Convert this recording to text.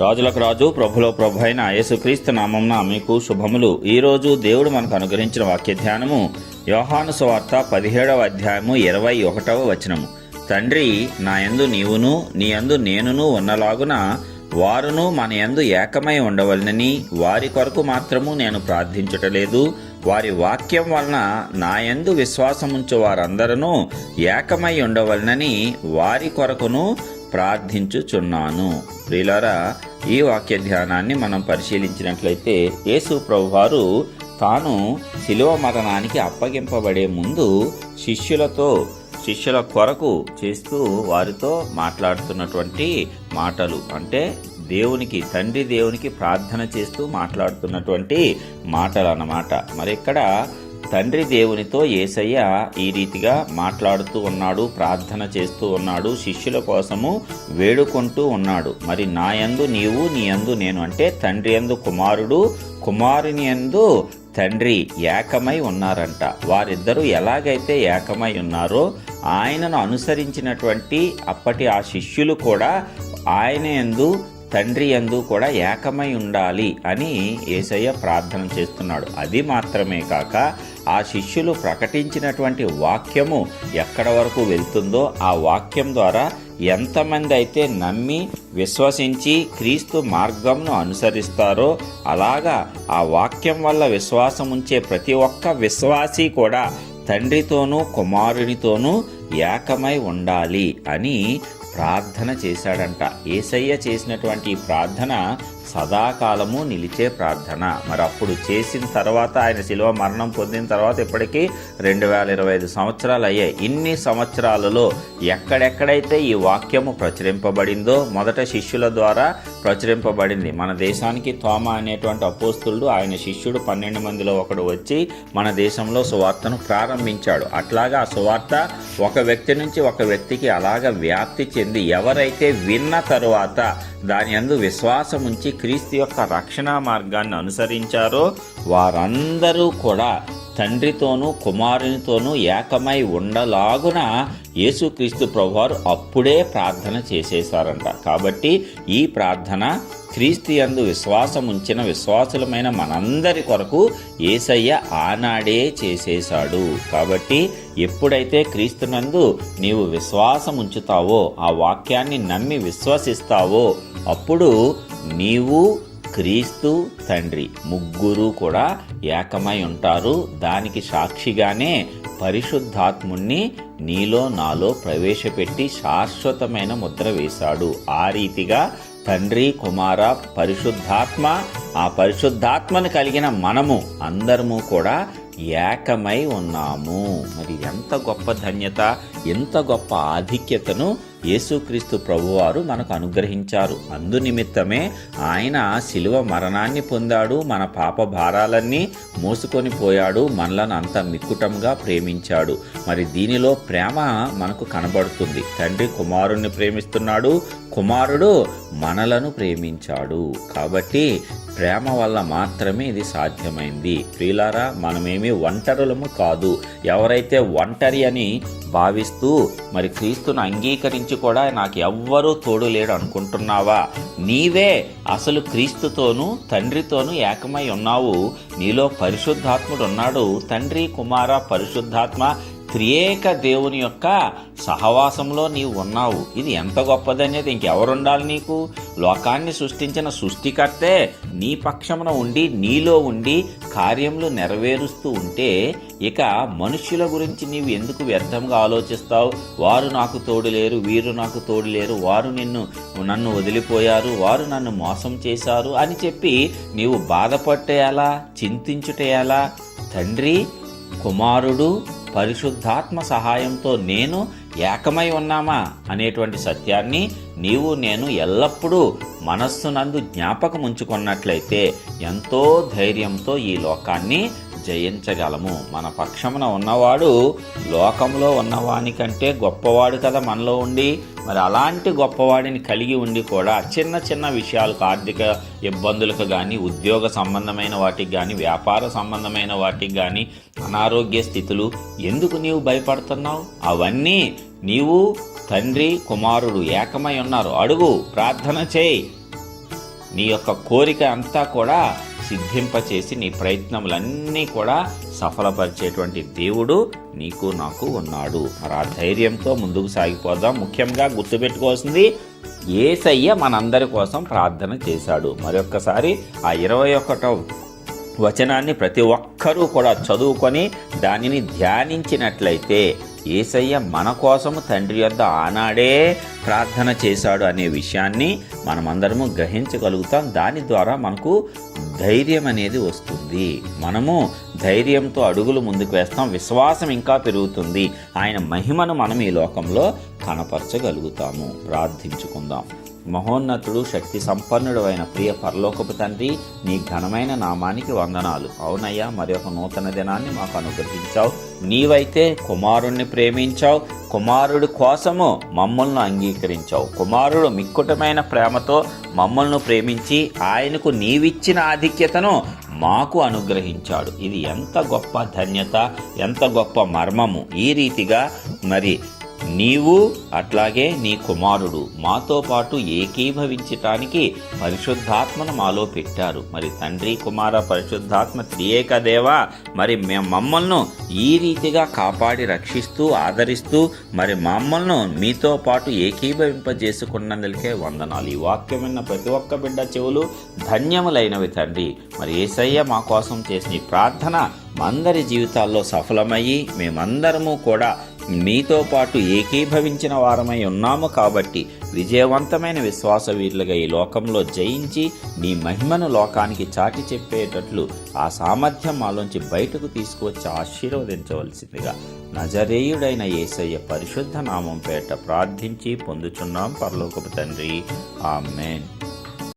రాజులకు రాజు ప్రభులో ప్రభు అయిన యేసుక్రీస్తు నామంన మీకు శుభములు. ఈరోజు దేవుడు మనకు అనుగ్రహించిన వాక్య ధ్యానము యోహాను సువార్త పదిహేడవ అధ్యాయము ఇరవై ఒకటవ వచనము. తండ్రి నా యందు నీవును నీ యందు నేనును ఉన్నలాగున వారును మన యందు ఏకమై ఉండవలనని వారి కొరకు మాత్రము నేను ప్రార్థించటలేదు. వారి వాక్యం వలన నా యందు విశ్వాసముంచు వారందరూ ఏకమై ఉండవలనని వారి కొరకును ప్రార్థించుచున్నాను. ప్రియులారా ఈ వాక్య ధ్యానాన్ని మనం పరిశీలించినట్లయితే యేసు ప్రభువారు తాను శిలువ మరణానికి అప్పగింపబడే ముందు శిష్యులతో శిష్యుల కొరకు చేస్తూ వారితో మాట్లాడుతున్నటువంటి మాటలు. అంటే దేవునికి తండ్రి దేవునికి ప్రార్థన చేస్తూ మాట్లాడుతున్నటువంటి మాటలు అన్నమాట మరి ఇక్కడ తండ్రి దేవునితో ఏసయ్య ఈ రీతిగా మాట్లాడుతూ ఉన్నాడు ప్రార్థన చేస్తూ ఉన్నాడు శిష్యుల కోసము వేడుకుంటూ ఉన్నాడు. మరి నా యందు నీవు నీ యందు నేను అంటే తండ్రి యందు కుమారుడు కుమారుని యందు తండ్రి ఏకమై ఉన్నారంట. వారిద్దరూ ఎలాగైతే ఏకమై ఉన్నారో ఆయనను అనుసరించినటువంటి అప్పటి ఆ శిష్యులు కూడా ఆయన యందు తండ్రి యందు కూడా ఏకమై ఉండాలి అని ఏసయ్య ప్రార్థన చేస్తున్నాడు. అది మాత్రమే కాక ఆ శిష్యులు ప్రకటించినటువంటి వాక్యము ఎక్కడ వరకు వెళ్తుందో ఆ వాక్యం ద్వారా ఎంతమంది అయితే నమ్మి విశ్వసించి క్రీస్తు మార్గంను అనుసరిస్తారో అలాగా ఆ వాక్యం వల్ల విశ్వాసం ఉంచే ప్రతి ఒక్క విశ్వాసి కూడా తండ్రితోనూ కుమారునితోనూ ఏకమై ఉండాలి అని ప్రార్థన చేశాడంట. ఏసయ్య చేసినటువంటి ఈ ప్రార్థన సదాకాలము నిలిచే ప్రార్థన. మరి అప్పుడు చేసిన తర్వాత ఆయన శిలువ మరణం పొందిన తర్వాత ఇప్పటికీ రెండు వేల ఇరవై ఐదు సంవత్సరాలు అయ్యాయి. ఇన్ని సంవత్సరాలలో ఎక్కడెక్కడైతే ఈ వాక్యము ప్రచురింపబడిందో మొదట శిష్యుల ద్వారా ప్రచురింపబడింది. మన దేశానికి తోమ అనేటువంటి అపోస్తుడు ఆయన శిష్యుడు పన్నెండు మందిలో ఒకడు వచ్చి మన దేశంలో సువార్తను ప్రారంభించాడు. అట్లాగా ఆ సువార్త ఒక వ్యక్తి నుంచి ఒక వ్యక్తికి అలాగ వ్యాప్తి చెంది ఎవరైతే విన్న తరువాత దాని అందు విశ్వాసం ఉంచి క్రీస్తు యొక్క రక్షణ మార్గాన్ని అనుసరించారో వారందరూ కూడా తండ్రితోనూ కుమారునితోనూ ఏకమై ఉండలాగున యేసుక్రీస్తు ప్రభువారు అప్పుడే ప్రార్థన చేసేశారంట. కాబట్టి ఈ ప్రార్థన క్రీస్తు యందు విశ్వాసం ఉంచిన విశ్వాసులమైన మనందరి కొరకు ఏసయ్య ఆనాడే చేసేశాడు. కాబట్టి ఎప్పుడైతే క్రీస్తునందు నీవు విశ్వాసం ఉంచుతావో ఆ వాక్యాన్ని నమ్మి విశ్వసిస్తావో అప్పుడు నీవు క్రీస్తు తండ్రి. ముగ్గురు కూడా ఏకమై ఉంటారు. దానికి సాక్షిగానే పరిశుద్ధాత్ముణ్ణి నీలో నాలో ప్రవేశపెట్టి శాశ్వతమైన ముద్ర వేశాడు. ఆ రీతిగా తండ్రి కుమార పరిశుద్ధాత్మ ఆ పరిశుద్ధాత్మను కలిగిన మనము అందరము కూడా ఏకమై ఉన్నాము. మరి ఎంత గొప్ప ధన్యత ఎంత గొప్ప ఆధిక్యతను యేసుక్రీస్తు ప్రభువారు మనకు అనుగ్రహించారు. అందు నిమిత్తమే ఆయన శిలువ మరణాన్ని పొందాడు మన పాప భారాలన్నీ మోసుకొని పోయాడు మనలను అంత మిక్కుటంగా ప్రేమించాడు. మరి దీనిలో ప్రేమ మనకు కనబడుతుంది. తండ్రి కుమారుణ్ణి ప్రేమిస్తున్నాడు కుమారుడు మనలను ప్రేమించాడు. కాబట్టి ప్రేమ వల్ల మాత్రమే ఇది సాధ్యమైంది. ప్రియులారా మనమేమి ఒంటరులము కాదు. ఎవరైతే ఒంటరి అని భావిస్తూ మరి క్రీస్తును అంగీకరించి కూడా నాకు ఎవ్వరూ తోడు లేడు అనుకుంటున్నావా? నీవే అసలు క్రీస్తుతోనూ తండ్రితోనూ ఏకమై ఉన్నావు. నీలో పరిశుద్ధాత్ముడు ఉన్నాడు తండ్రి కుమార పరిశుద్ధాత్మ త్రియేక దేవుని యొక్క సహవాసంలో నీవు ఉన్నావు. ఇది ఎంత గొప్పదనేది ఇంకెవరుండాలి నీకు? లోకాన్ని సృష్టించిన సృష్టికర్తే నీ పక్షమున ఉండి నీలో ఉండి కార్యములు నెరవేరుస్తూ ఉంటే ఇక మనుష్యుల గురించి నీవు ఎందుకు వ్యర్థంగా ఆలోచిస్తావు? వారు నాకు తోడు లేరు వీరు నాకు తోడు లేరు వారు నిన్ను నన్ను వదిలిపోయారు వారు నన్ను మోసం చేశారు అని చెప్పి నీవు బాధపట్టేయాలా? చింతించుటేయాలా? తండ్రి కుమారుడు పరిశుద్ధాత్మ సహాయంతో నేను ఏకమై ఉన్నామా అనేటువంటి సత్యాన్ని నీవు నేను ఎల్లప్పుడూ మనస్సునందు జ్ఞాపకం ఉంచుకున్నట్లయితే ఎంతో ధైర్యంతో ఈ లోకాన్ని జయించగలము. మన పక్షమున ఉన్నవాడు లోకంలో ఉన్నవానికంటే గొప్పవాడు కదా మనలో ఉండి. మరి అలాంటి గొప్పవాడిని కలిగి ఉండి కూడా చిన్న చిన్న విషయాలకు ఆర్థిక ఇబ్బందులకు కానీ ఉద్యోగ సంబంధమైన వాటికి కానీ వ్యాపార సంబంధమైన వాటికి కానీ అనారోగ్య స్థితులు ఎందుకు నీవు భయపడుతున్నావు? అవన్నీ నీవు తండ్రి కుమారుడు ఏకమై ఉన్నారు. అడుగు ప్రార్థన చేయి. నీ యొక్క కోరిక అంతా కూడా సిద్ధింపచేసి నీ ప్రయత్నములన్నీ కూడా సఫలపరిచేటువంటి దేవుడు నీకు నాకు ఉన్నాడు. మరి ఆ ధైర్యంతో ముందుకు సాగిపోదాం. ముఖ్యంగా గుర్తుపెట్టుకోవాల్సింది ఏసయ్య మనందరి కోసం ప్రార్థన చేశాడు. మరొక్కసారి ఆ ఇరవై ఒకటో వచనాన్ని ప్రతి ఒక్కరూ కూడా చదువుకొని దానిని ధ్యానించినట్లయితే ఏసయ్య మన కోసము తండ్రి యొద్ద ఆనాడే ప్రార్థన చేశాడు అనే విషయాన్ని మనమందరము గ్రహించగలుగుతాం. దాని ద్వారా మనకు ధైర్యం అనేది వస్తుంది. మనము ధైర్యంతో అడుగులు ముందుకు వేస్తాం. విశ్వాసం ఇంకా పెరుగుతుంది. ఆయన మహిమను మనం ఈ లోకంలో కనపరచగలుగుతాము. ప్రార్థించుకుందాం. మహోన్నతుడు శక్తి సంపన్నుడు అయిన ప్రియ పరలోకపు తండ్రి నీ ఘనమైన నామానికి వందనాలు. అవునయ్యా మరి ఒక నూతన దినాన్ని మాకు అనుగ్రహించావు. నీవైతే కుమారుణ్ణి ప్రేమించావు. కుమారుడి కోసము మమ్మల్ని అంగీకరించావు. కుమారుడు మిక్కుటమైన ప్రేమతో మమ్మల్ని ప్రేమించి ఆయనకు నీవిచ్చిన ఆధిక్యతను మాకు అనుగ్రహించాడు. ఇది ఎంత గొప్ప ధన్యత ఎంత గొప్ప మర్మము. ఈ రీతిగా మరి నీవు అట్లాగే నీ కుమారుడు మాతో పాటు ఏకీభవించటానికి పరిశుద్ధాత్మను మాలో పెట్టారు. మరి తండ్రి కుమార పరిశుద్ధాత్మ త్రియేక దేవా మరి మేము మమ్మల్ని ఈ రీతిగా కాపాడి రక్షిస్తూ ఆదరిస్తూ మరి మమ్మల్ని మీతో పాటు ఏకీభవింపజేసుకున్నందుకే వందనాలు. ఈ వాక్యం విన్న ప్రతి ఒక్క బిడ్డ చెవులు ధన్యములైనవి తండ్రి. మరి ఏసయ్య మా కోసం చేసిన ఈ ప్రార్థన అందరి జీవితాల్లో సఫలమయ్యి మేమందరము కూడా మీతో పాటు ఏకీభవించిన వారమై ఉన్నాము కాబట్టి విజయవంతమైన విశ్వాస వీరులుగా ఈ లోకంలో జయించి నీ మహిమను లోకానికి చాటి చెప్పేటట్లు ఆ సామర్థ్యం మాలోంచి బయటకు తీసుకువచ్చి ఆశీర్వదించవలసిందిగా నజరేయుడైన యేసయ్య పరిశుద్ధ నామం పేట ప్రార్థించి పొందుచున్నాం పరలోకపు తండ్రి. ఆమెన్.